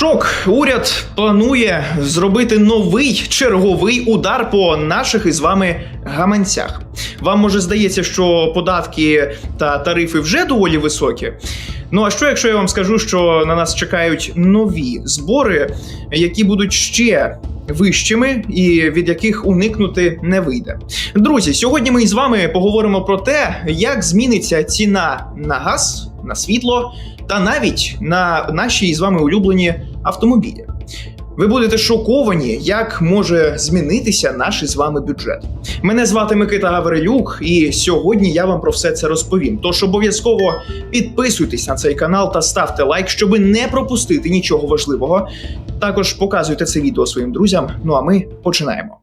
Шок. Уряд планує зробити новий черговий удар по наших із вами гаманцях. Вам може здається, що податки та тарифи вже доволі високі. Ну а що, якщо я вам скажу, що на нас чекають нові збори, які будуть ще вищими і від яких уникнути не вийде? Друзі, сьогодні ми із вами поговоримо про те, як зміниться ціна на газ, на світло та навіть на наші із вами улюблені автомобілі. Ви будете шоковані, як може змінитися наш із вами бюджет. Мене звати Микита Гаврилюк, і сьогодні я вам про все це розповім. Тож обов'язково підписуйтесь на цей канал та ставте лайк, щоб не пропустити нічого важливого. Також показуйте це відео своїм друзям. Ну а ми починаємо.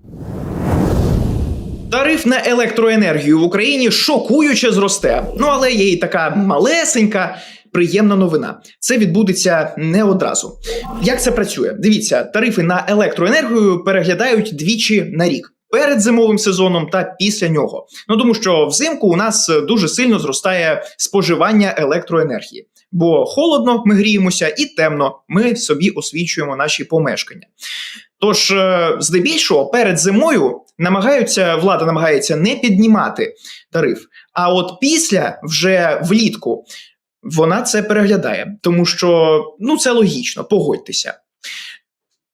Тариф на електроенергію в Україні шокуюче зросте. Ну але є і така малесенька. Приємна новина. Це відбудеться не одразу. Як це працює? Дивіться, тарифи на електроенергію переглядають двічі на рік. Перед зимовим сезоном та після нього. Ну тому що взимку у нас дуже сильно зростає споживання електроенергії, бо холодно ми гріємося і темно ми собі освічуємо наші помешкання. Тож, е, здебільшого, перед зимою намагаються влада намагається не піднімати тариф. А от після вже влітку вона це переглядає, тому що ну це логічно, погодьтеся.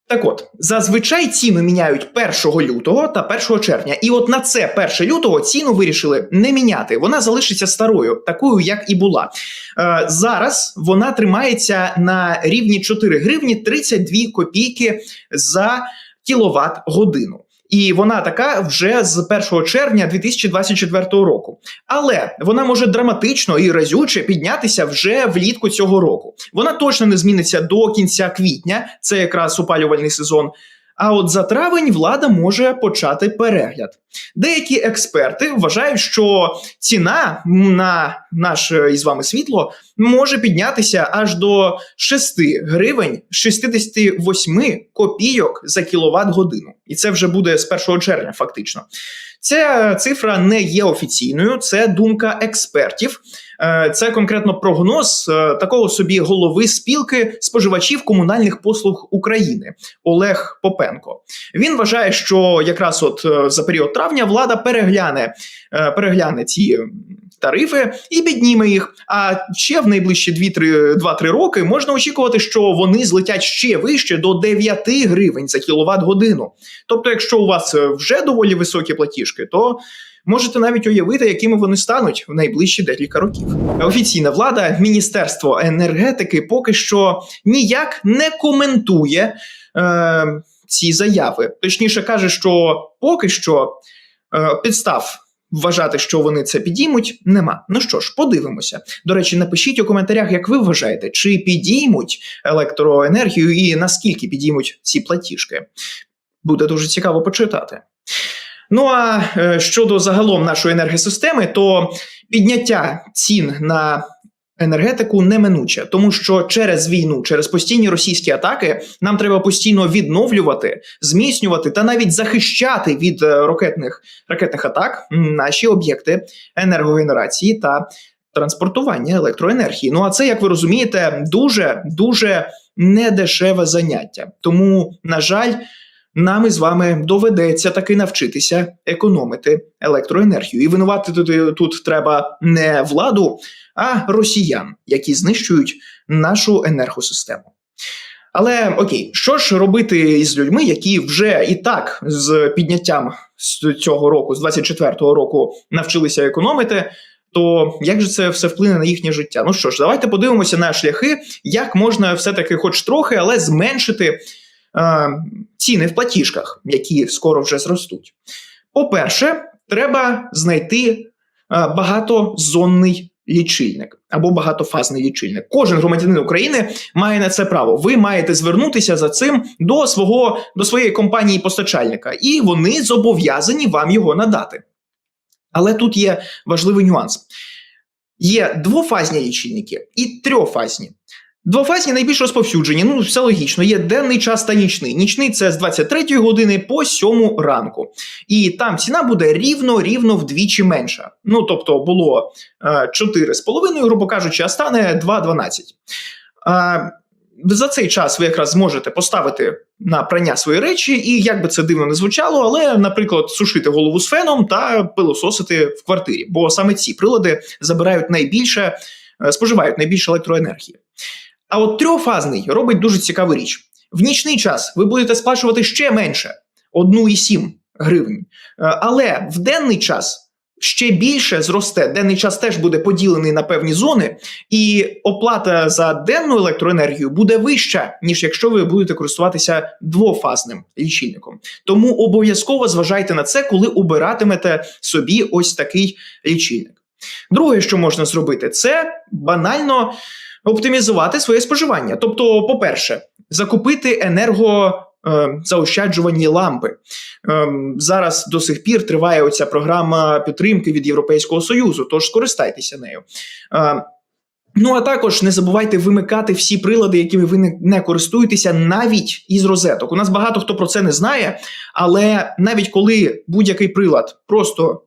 Так от, зазвичай ціну міняють 1 лютого та 1 червня. І от на це 1 лютого ціну вирішили не міняти. Вона залишиться старою, такою, як і була. Е, зараз вона тримається на рівні 4 гривні 32 копійки за кіловат годину. І вона така вже з 1 червня 2024 року. Але вона може драматично і разюче піднятися вже влітку цього року. Вона точно не зміниться до кінця квітня, це якраз опалювальний сезон. А от за травень влада може почати перегляд. Деякі експерти вважають, що ціна на наше із вами світло може піднятися аж до 6 гривень 68 копійок за кіловат годину, і це вже буде з 1 червня, фактично. Ця цифра не є офіційною, це думка експертів. Е, Це конкретно прогноз е, такого собі голови спілки споживачів комунальних послуг України Олег Попенко. Він вважає, що якраз от е, за період травня влада перегляне, перегляне ці тарифи і підніме їх. А ще в найближчі 2-3 роки можна очікувати, що вони злетять ще вище до 9 гривень за кіловат годину. Тобто, якщо у вас е, вже доволі високі платіжки, то Можете навіть уявити, якими вони стануть в найближчі декілька років. Офіційна влада, Міністерство енергетики, поки що ніяк не коментує е, ці заяви. Точніше каже, що поки що е, підстав. Вважати, що вони це підіймуть, нема. Ну що ж, подивимося. До речі, напишіть у коментарях, як ви вважаєте, чи підіймуть електроенергію і наскільки підіймуть ці платіжки. Буде дуже цікаво почитати. Ну а е, щодо загалом нашої енергосистеми, то підняття цін на енергетику неминуче, тому що через війну, через постійні російські атаки, нам треба постійно відновлювати, зміцнювати та навіть захищати від е, ракетних ракетних атак наші об'єкти енергогенерації та транспортування електроенергії. Ну а це, як ви розумієте, дуже дуже недешеве заняття. Тому, на жаль. Нам із вами доведеться таки навчитися економити електроенергію. І винувати тут, треба не владу, а росіян, які знищують нашу енергосистему. Але окей, що ж робити із людьми, які вже і так з підняттям з цього року, з 24-го року, навчилися економити? То як же це все вплине на їхнє життя? Ну що ж, давайте подивимося на шляхи, як можна все-таки, хоч трохи, але зменшити ціни в платіжках, які скоро вже зростуть. По-перше, треба знайти е, багатозонний лічильник або багатофазний лічильник. Кожен громадянин України має на це право. Ви маєте звернутися за цим до свого до своєї компанії постачальника, і вони зобов'язані вам його надати. Але тут є важливий нюанс: є двофазні лічильники і трьохфазні. Двофазні найбільш розповсюджені, ну все логічно, є денний час та нічний. Нічний це з 23 години по 7 ранку. І там ціна буде рівно-рівно вдвічі менша. Ну тобто було е, 4,5, грубо кажучи, а стане 2,12. Е, за цей час ви якраз зможете поставити на прання свої речі, і як би це дивно не звучало, але, наприклад, сушити голову з феном та пилососити в квартирі, бо саме ці прилади забирають найбільше, е, споживають найбільше електроенергії. А от трьохфазний робить дуже цікаву річ: в нічний час ви будете сплачувати ще менше 1,7 гривень, Е, але в денний час. Ще більше зросте денний час теж буде поділений на певні зони, і оплата за денну електроенергію буде вища, ніж якщо ви будете користуватися двофазним лічильником. Тому обов'язково зважайте на це, коли обиратимете собі ось такий лічильник. Друге, що можна зробити, це банально оптимізувати своє споживання. Тобто, по-перше, закупити енерго. е, Заощаджувальні лампи Ем, зараз до сих пір триває оця програма підтримки від Європейського Союзу, тож скористайтеся нею. Е, Ну а також не забувайте вимикати всі прилади, якими ви не, користуєтеся, навіть із розеток. У нас багато хто про це не знає, але навіть коли будь-який прилад просто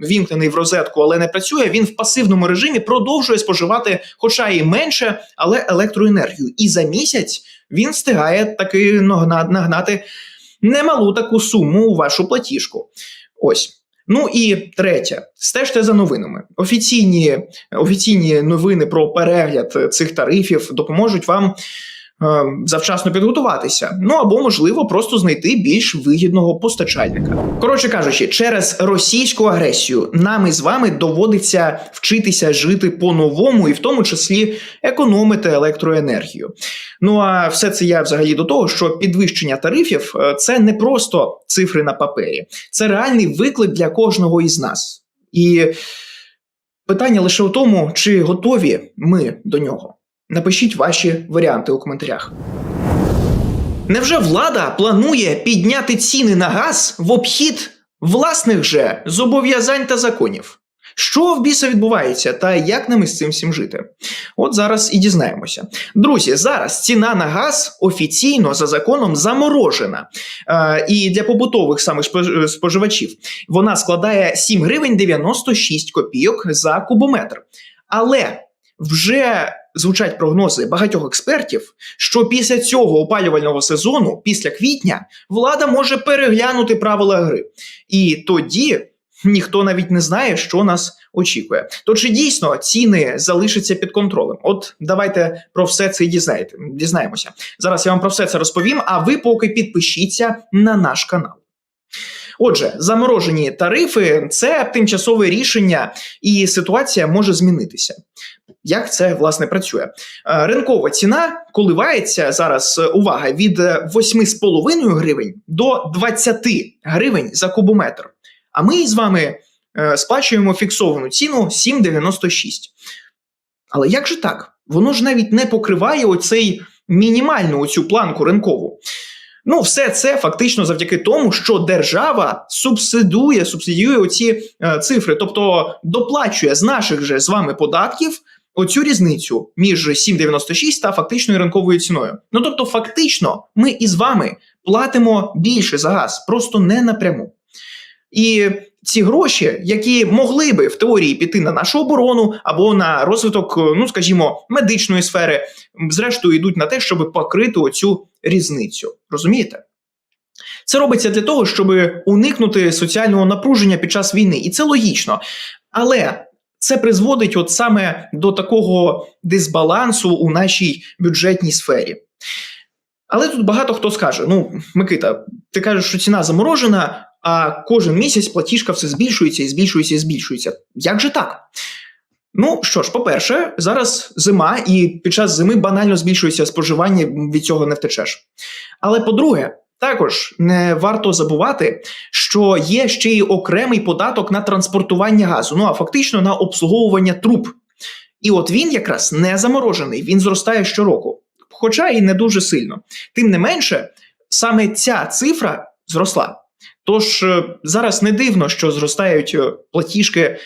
вімкнений в розетку, але не працює, він в пасивному режимі продовжує споживати, хоча і менше, але електроенергію. І за місяць він встигає таки нагнати немалу таку суму у вашу платіжку. Ось. Ну і третє, стежте за новинами. Офіційні, офіційні новини про перегляд цих тарифів допоможуть вам завчасно підготуватися. Ну або, можливо, просто знайти більш вигідного постачальника. Коротше кажучи, через російську агресію нам із вами доводиться вчитися жити по-новому, і в тому числі економити електроенергію. Ну а все це я взагалі до того, що підвищення тарифів е, це не просто цифри на папері, це реальний виклик для кожного із нас. І питання лише у тому, чи готові ми до нього. Напишіть ваші варіанти у коментарях. Невже влада планує підняти ціни на газ в обхід власних же зобов'язань та законів? Що в біса відбувається та як нам із цим всім жити? От зараз і дізнаємося. Друзі, зараз ціна на газ офіційно за законом заморожена. Е, і для побутових саме споживачів вона складає 7 гривень 96 копійок за кубометр. Але вже звучать прогнози багатьох експертів, що після цього опалювального сезону, після квітня, влада може переглянути правила гри. І тоді ніхто навіть не знає, що нас очікує. То чи дійсно ціни залишаться під контролем? От давайте про все це дізнаєте, дізнаємося. Зараз я вам про все це розповім, а ви поки підпишіться на наш канал. Отже, заморожені тарифи це тимчасове рішення, і ситуація може змінитися. Як це власне працює? Е, Ринкова ціна коливається зараз. е, Увага від е, 8,5 гривень до 20 гривень за кубометр. А ми з вами е, сплачуємо фіксовану ціну 7,96. Але як же так? Воно ж навіть не покриває оцей мінімальну оцю планку ринкову. Ну, все це фактично завдяки тому, що держава субсидує, субсидіює оці е, цифри, тобто доплачує з наших же з вами податків оцю різницю між 7,96 та фактичною ринковою ціною. Ну тобто, фактично, ми із вами платимо більше за газ, просто не напряму. І ці гроші, які могли би в теорії піти на нашу оборону або на розвиток, е, ну скажімо, медичної сфери, зрештою йдуть на те, щоб покрити оцю різницю. Розумієте? Це робиться для того, щоб уникнути соціального напруження під час війни, і це логічно. Але це призводить от саме до такого дисбалансу у нашій бюджетній сфері. Але тут багато хто скаже: ну, Микита, ти кажеш, що ціна заморожена, а кожен місяць платіжка все збільшується і збільшується і збільшується. Як же так? Ну що ж, по-перше, зараз зима, і під час зими банально збільшується споживання, від цього не втечеш. Але по-друге, також не варто забувати, що є ще й окремий податок на транспортування газу, ну а фактично на обслуговування труб. І от він якраз не заморожений, він зростає щороку, хоча і не дуже сильно. Тим не менше, саме ця цифра зросла. Тож е, зараз не дивно, що зростають е, платіжки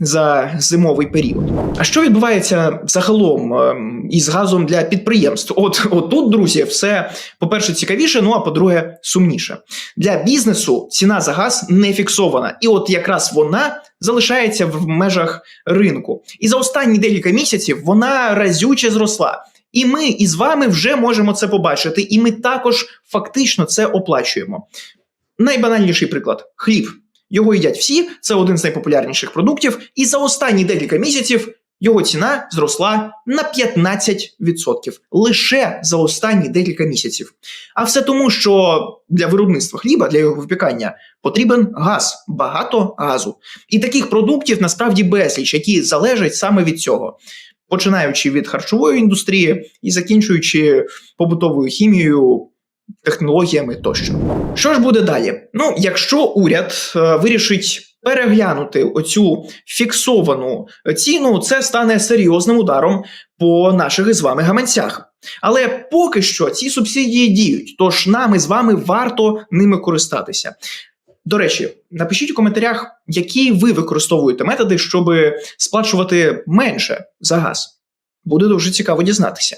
за зимовий період. А що відбувається загалом ем, із газом для підприємств? От, от тут, друзі, все по-перше, цікавіше, ну а по-друге, сумніше. Для бізнесу ціна за газ не фіксована, і от якраз вона залишається в межах ринку. І за останні декілька місяців вона разюче зросла. І ми із вами вже можемо це побачити, і ми також фактично це оплачуємо. Найбанальніший приклад хліб. Його їдять всі, це один з найпопулярніших продуктів, і за останні декілька місяців його ціна зросла на 15% лише за останні декілька місяців. А все тому, що для виробництва хліба, для його випікання, потрібен газ, багато газу. І таких продуктів насправді безліч, які залежать саме від цього. Починаючи від харчової індустрії і закінчуючи побутовою хімією, технологіями тощо. Що ж буде далі? Ну, якщо уряд е, вирішить переглянути оцю фіксовану ціну, це стане серйозним ударом по наших із вами гаманцях. Але поки що ці субсидії діють, тож нам із вами варто ними користатися. До речі, напишіть у коментарях, які ви використовуєте методи, щоб сплачувати менше за газ. Буде дуже цікаво дізнатися.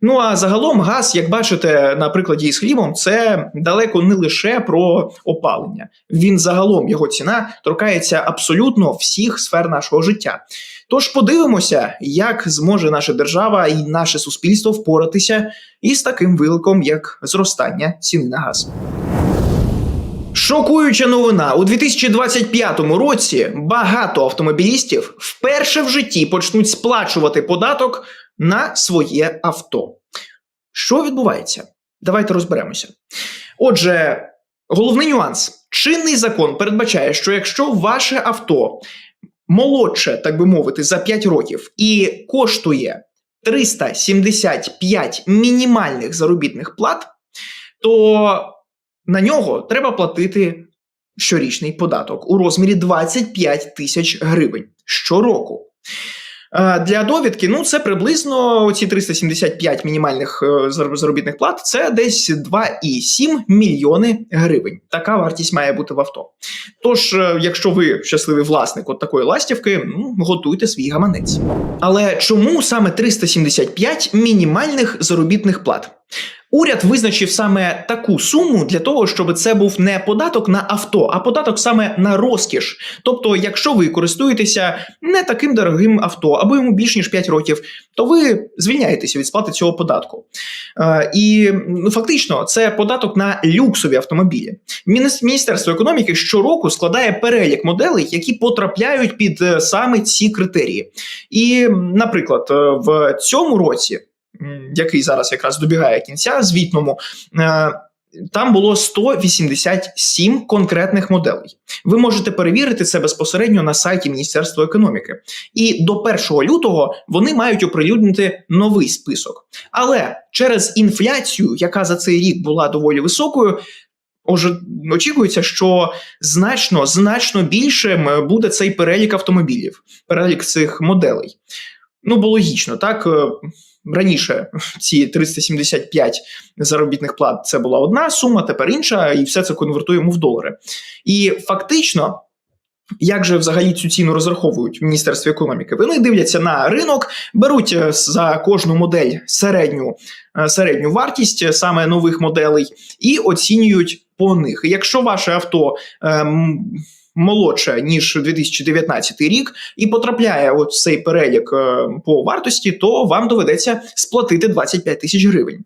Ну а загалом газ, як бачите, на прикладі із хлібом, це далеко не лише про опалення. Він загалом його ціна торкається абсолютно всіх сфер нашого життя. Тож подивимося, як зможе наша держава і наше суспільство впоратися із таким викликом, як зростання ціни на газ. Шокуюча новина у 2025 році багато автомобілістів вперше в житті почнуть сплачувати податок на своє авто. Що відбувається? Давайте розберемося. Отже, головний нюанс: чинний закон передбачає, що якщо ваше авто молодше, так би мовити, за 5 років і коштує 375 мінімальних заробітних плат, то на нього треба платити щорічний податок у розмірі 25 тисяч гривень щороку. Для довідки, ну це приблизно ці 375 мінімальних е, зар- заробітних плат, це десь 2,7 мільйони гривень. Така вартість має бути в авто. Тож, е, якщо ви щасливий власник от такої ластівки, ну готуйте свій гаманець. Але чому саме 375 мінімальних заробітних плат? Уряд визначив саме таку суму для того, щоб це був не податок на авто, а податок саме на розкіш. Тобто, якщо ви користуєтеся не таким дорогим авто, або йому більш ніж 5 років, то ви звільняєтеся від сплати цього податку. Е, і ну, фактично це податок на люксові автомобілі. Мініс- Міністерство економіки щороку складає перелік моделей, які потрапляють під е, саме ці критерії. І, наприклад, е, в цьому році який зараз якраз добігає кінця звітному. е, Там було 187 конкретних моделей. Ви можете перевірити це безпосередньо на сайті Міністерства економіки. І до 1 лютого вони мають оприлюднити новий список. Але через інфляцію, яка за цей рік була доволі високою, очікується, що значно значно більшим буде цей перелік автомобілів, перелік цих моделей. Ну, бо логічно, так. Раніше ці 375 заробітних плат це була одна сума, тепер інша, і все це конвертуємо в долари. І фактично, як же взагалі цю ціну розраховують в Міністерстві економіки? Вони дивляться на ринок, беруть е, за кожну модель середню, е, середню вартість е, саме нових моделей і оцінюють по них. Якщо ваше авто ем, молодше ніж 2019 рік і потрапляє от в цей перелік е, по вартості, то вам доведеться сплатити 25 тисяч гривень.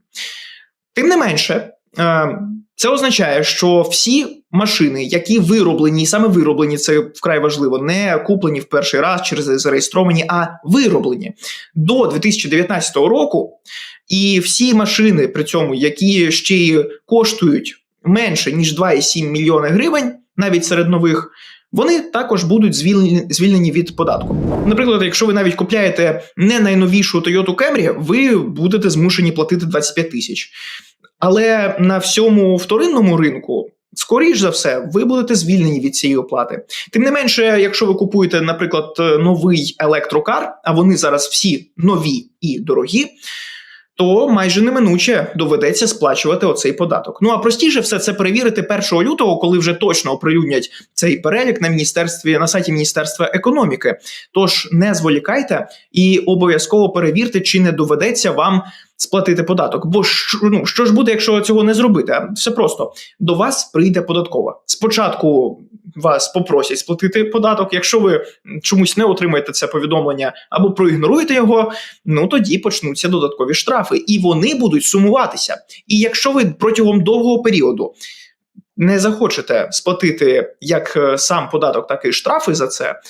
Тим не менше, е, це означає, що всі машини, які вироблені, саме вироблені, це вкрай важливо, не куплені в перший раз чи зареєстровані, а вироблені до 2019 року. І всі машини при цьому, які ще й коштують менше ніж 2,7 мільйони гривень, навіть серед нових. Вони також будуть звільнені, звільнені від податку. Наприклад, якщо ви навіть купляєте не найновішу Toyota Camry, ви будете змушені платити 25 тисяч. Але на всьому вторинному ринку, скоріш за все, ви будете звільнені від цієї оплати. Тим не менше, якщо ви купуєте, наприклад, новий електрокар, а вони зараз всі нові і дорогі. То майже неминуче доведеться сплачувати оцей податок. Ну а простіше все це перевірити 1 лютого, коли вже точно оприлюднять цей перелік на міністерстві на сайті Міністерства економіки. Тож не зволікайте і обов'язково перевірте, чи не доведеться вам сплатити податок. Бо що, ну, що ж буде, якщо цього не зробити? Все просто до вас прийде податкова. Спочатку вас попросять сплатити податок. Якщо ви чомусь не отримаєте це повідомлення або проігноруєте його, ну тоді почнуться додаткові штрафи, і вони будуть сумуватися. І якщо ви протягом довгого періоду не захочете сплатити як е, сам податок, так і штрафи за це.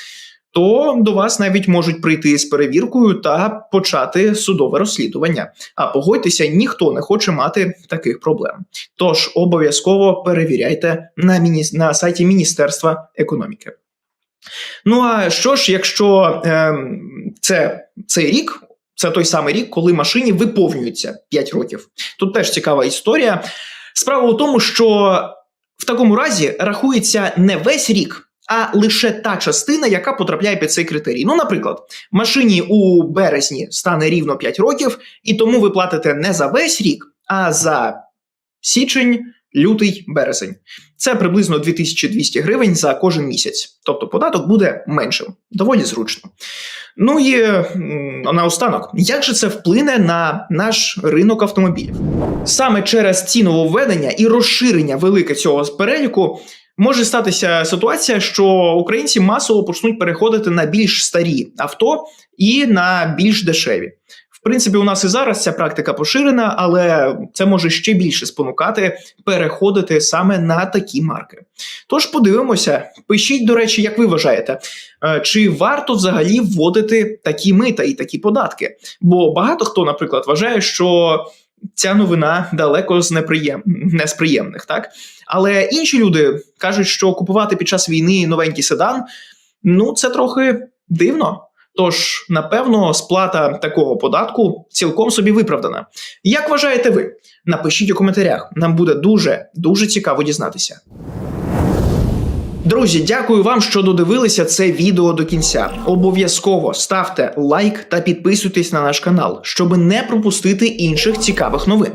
То до вас навіть можуть прийти з перевіркою та почати судове розслідування. А погодьтеся, ніхто не хоче мати таких проблем. Тож обов'язково перевіряйте на, міні... на сайті Міністерства економіки. Ну а що ж, якщо е, це цей рік, це той самий рік, коли машині виповнюється 5 років. Тут теж цікава історія. Справа у тому, що в такому разі рахується не весь рік. А лише та частина, яка потрапляє під цей критерій. Ну, наприклад, машині у березні стане рівно 5 років, і тому ви платите не за весь рік, а за січень, лютий, березень. Це приблизно 2200 гривень за кожен місяць. Тобто податок буде меншим. Доволі зручно. Ну і наостанок, як же це вплине на наш ринок автомобілів? Саме через ці нововведення і розширення велике цього переліку може статися ситуація, що українці масово почнуть переходити на більш старі авто і на більш дешеві. В принципі, у нас і зараз ця практика поширена, але це може ще більше спонукати переходити саме на такі марки. Тож подивимося, пишіть, до речі, як ви вважаєте, е, чи варто взагалі вводити такі мита і такі податки? Бо багато хто, наприклад, вважає, що ця новина далеко з неприєм... не з приємних, так? Але інші люди кажуть, що купувати під час війни новенький седан ну це трохи дивно. Тож, напевно, сплата такого податку цілком собі виправдана. Як вважаєте ви? Напишіть у коментарях. Нам буде дуже дуже цікаво дізнатися. Друзі, дякую вам, що додивилися це відео до кінця. Обов'язково ставте лайк та підписуйтесь на наш канал, щоб не пропустити інших цікавих новин.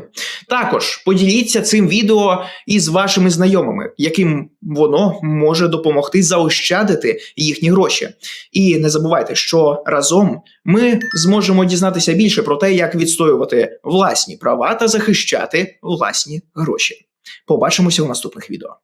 Також поділіться цим відео із вашими знайомими, яким воно може допомогти заощадити їхні гроші. І не забувайте, що разом ми зможемо дізнатися більше про те, як відстоювати власні права та захищати власні гроші. Побачимося у наступних відео.